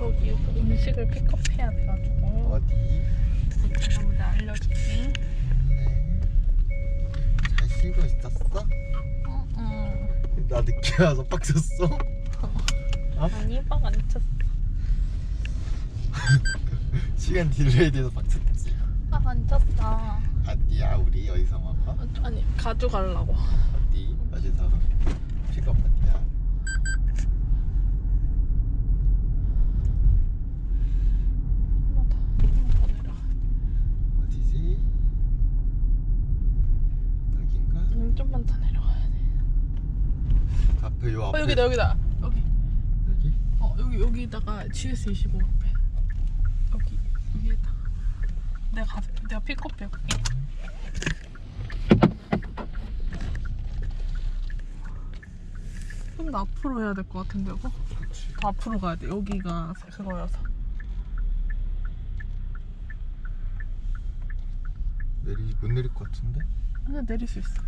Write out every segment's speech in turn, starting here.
저기 음식을 픽업해야 돼가지고 어디? 알려줄게. 네. 잘 쉬고 있었어? 응. 나 늦게 와서 빡쳤어? 아니 빡안 쳤어. 시간 딜레이 돼서 빡쳤지 빡안 쳤어. 어디야 우리 어디서 먹어? 아니 가져가려고. 어디? 어디서? 픽업 어디야? 어디지? 여긴가? 음, 좀만 더 내려가야 돼. 앞에 요어 앞에 여기다 여기다. 여기. 여기? 어 여기 여기다가 GS25 앞에. 내가 가, 내가 픽업 해볼게. 좀 더 앞으로 해야 될 것 같은데 이거? 더 앞으로 가야 돼. 여기가 그거여서. 내리 못 내릴 것 같은데? 그냥 내릴 수 있어.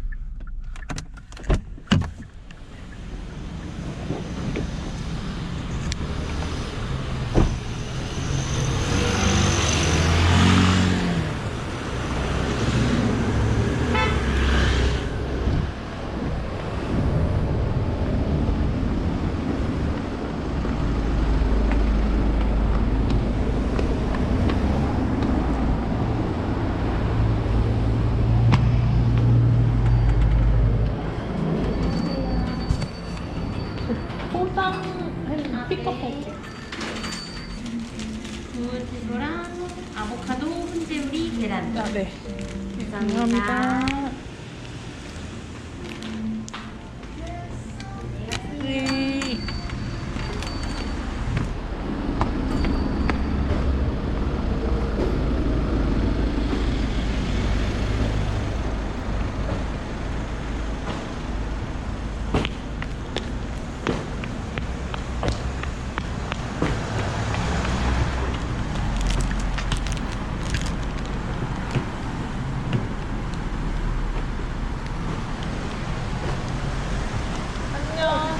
포장 픽업할게. 무지소랑 아보카도, 훈제우리, 계란. 아 네. 감사합니다. 감사합니다. 네. 안녕.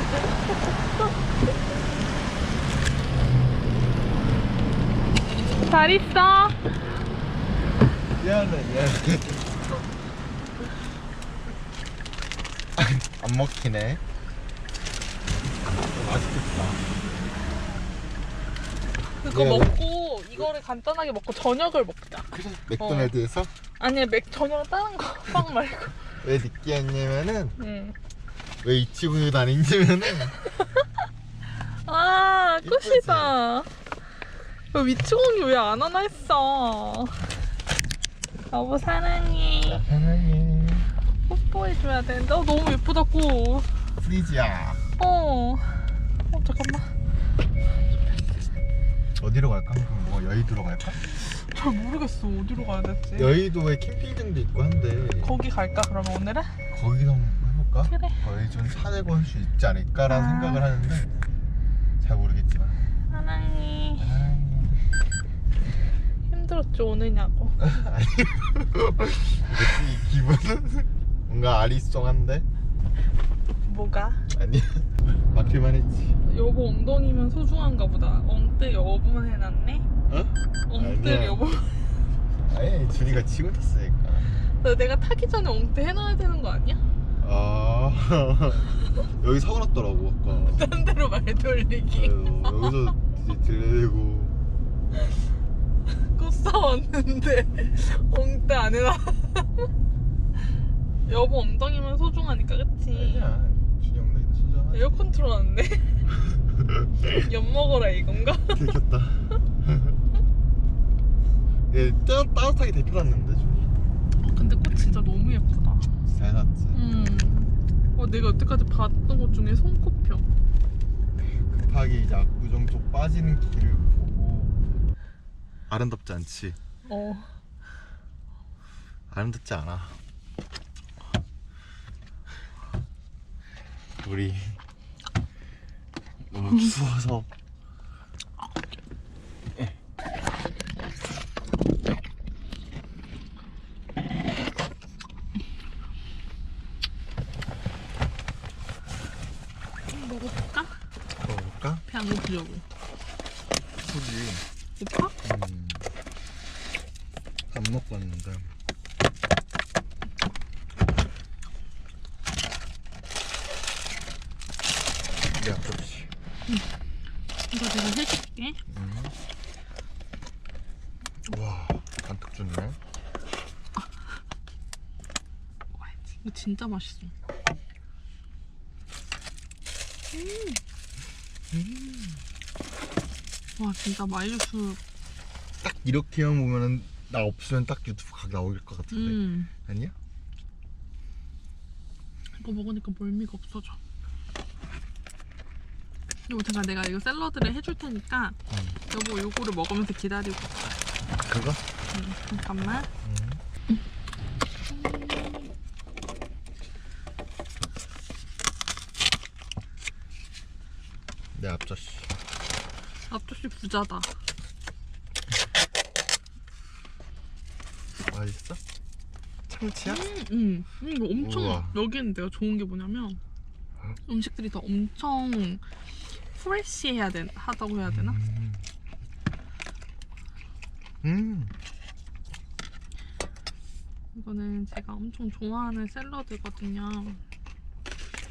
잘 있어. 미안해 미안해 안 먹히네 맛있겠다 그거 네. 먹고 이거를 간단하게 먹고 저녁을 먹자. 그래 맥도날드에서 아니 맥 저녁 다른 거 빵 말고. 왜 늦게 왔냐면은 응. 왜 이치구유 다니냐면은 아 이쁘지? 왜 위치공이 왜안 하나 했어. 여보 사랑해. 사랑해 뽀뽀해줘야 되는데 어, 너무 예쁘다 꽃. 프리지야 어. 어 잠깐만. 어디로 갈까? 그럼 뭐 여의도로 갈까? 잘 모르겠어 어디로 가야 될지. 여의도에 캠핑장도 있고 한데 거기 갈까 그러면 오늘은? 거기서 한번 해볼까? 그래. 거기 좀 사내고 할 수 있지 않을까라는 아. 생각을 하는데 잘 모르겠지만 사랑해. 사랑해. 힘들었죠 오느냐고. 이 기분은 뭔가 아리송한데 뭐가? 아니 막힐만 했지 여보 엉덩이면 소중한가 보다. 엉뜨 여보만 해놨네. 어? 엉뜨 아니야. 여보. 아니 준이가 치고 탔으니까 내가 타기 전에 엉뜨 해놔야 되는 거 아니야? 아 여기 사고 났더라고 아까 딴 데로 말 돌리기. 그래서 여기서 이제 들리고 꽃 사왔는데 엉뜨 안 해놔. 여보 엉덩이면 소중하니까 그치? 아니야 준이 엉덩이도 소중하지 에어컨 틀어놨네. 엿 먹어라 이건가? 들켰다 얘 따, 따뜻하게 데펴놨는데 준이 근데 꽃 진짜 너무 예쁘다. 잘 샀지 음. 어, 내가 여태까지 봤던 것 중에 손꼽혀. 급하게 이제 압구정 쪽 빠지는 길을 아름답지 않지 어. 아름답지 않아 우리 너무 추워서 먹어볼까? 먹어볼까? 배 안 고프려고 예쁘지 예뻐? 음. 밥 먹고 왔는데 내 앞접시 이거 내가 해줄게. 음. 와 간특 주네 먹어야지. 이거 진짜 맛있어. 음. 와 진짜 마일육수. 딱 이렇게만 보면은 나 없으면 딱 유튜브 각 나올 것 같은데 음. 아니야? 이거 먹으니까 멀미가 없어져. 여보 잠깐 내가 이거 샐러드를 해줄 테니까 음. 여보 요거를 먹으면서 기다리고. 그거? 음, 잠깐만. 음. 내 앞접시 앞접시 부자다. 있어? 참치야? 음, 음. 음, 이거 엄청 우와. 여기는 내가 좋은 게 뭐냐면 음식들이 다 엄청 프레시해야 되 하다고 해야 되나? 음. 음. 이거는 제가 엄청 좋아하는 샐러드거든요.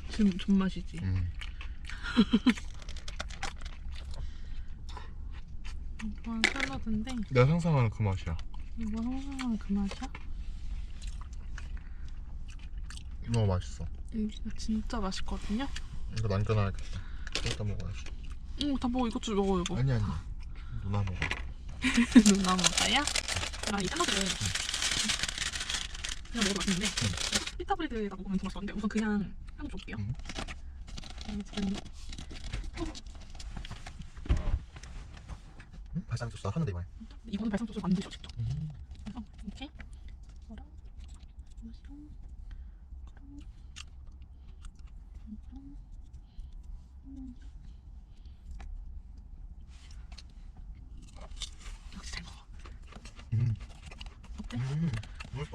지금 존맛이지. 음. 좋아하는 샐러드인데 내가 상상하는 그 맛이야 이거 항상 그 맛이야? 너무 맛있어 이거 진짜 맛있거든요. 이거 남겨놔야겠다 이따 먹어야지 응, 다 먹어. 이것 좀 먹어, 여보. 아니 아니 누나 먹어 누나 먹어요? 제가 이 샐러드를 그냥 먹어도 맛있는데 피타브레드에다 먹으면 더 맛있었는데 우선 그냥 한번 줘볼게요. 음. 음, 지금 응? 발상 소스 하는데 이번에 이거는 발상 소스 만드셔 직접. 음. 그래서 이렇게 이거랑 이거랑 이거랑 이거랑 음. 역시 잘 먹어. 음. 어 때? 음.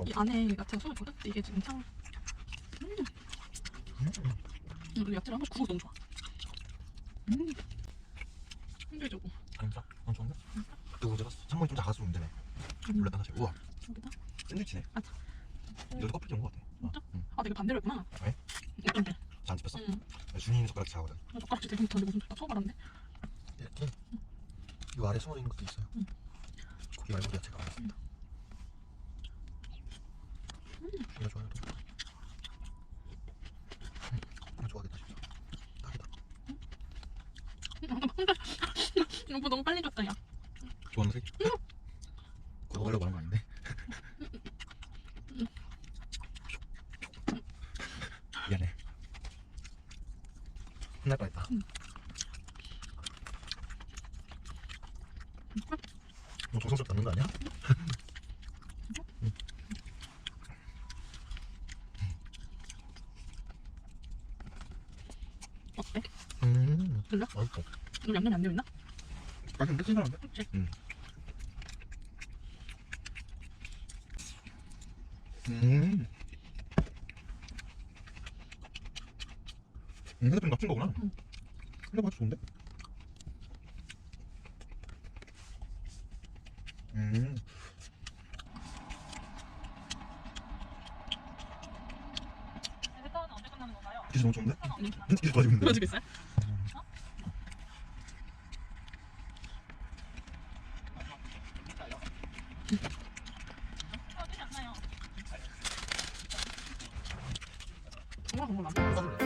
이 안에 야채가 숨어있거든? 근데 이게 지금 참 음. 음. 음, 야채를 한 번씩 구워서 너무 좋아 음. 힘들죠? 진짜? 너무 좋은데? 그때 문제가 창문이 좀 작아서 문제네 음. 몰랐다 사실 우와 여기다 샌드위치네 아, 이것도 커플티 온것 같아 진짜? 어, 응. 아 내가 반대로 했구나 왜? 어떤데? 잘안 찝혔어? 응 준이는 젓가락이 작거든 어, 젓가락질 되게 못하는데 무슨 나 처음 알았네 이렇게 이 아래 숨어 있는 것도 있어요 응. 고기 말고 야채가 많았습니다 이거. 음, 이거 좋아하겠다 진짜. 딱이다. 여보 너무 빨리 줬다 야. 좋아하는 색이 그거 먹으려고 하는 거 아닌데? 미안해. 혼날 뻔했다. 너 정성스럽게 넣는 거 아니야? 어때? 음 들려? 너 양념이 안 되어 있나? 맛있는데 신선한데? 그치? 음. 음. 음, 핸드폰 납친 거구나. 응. 근데 맛이 좋은데? 음. 기술 너무 좋은데? 기술 좋아지고 있는데? 그러지고 있 不要红木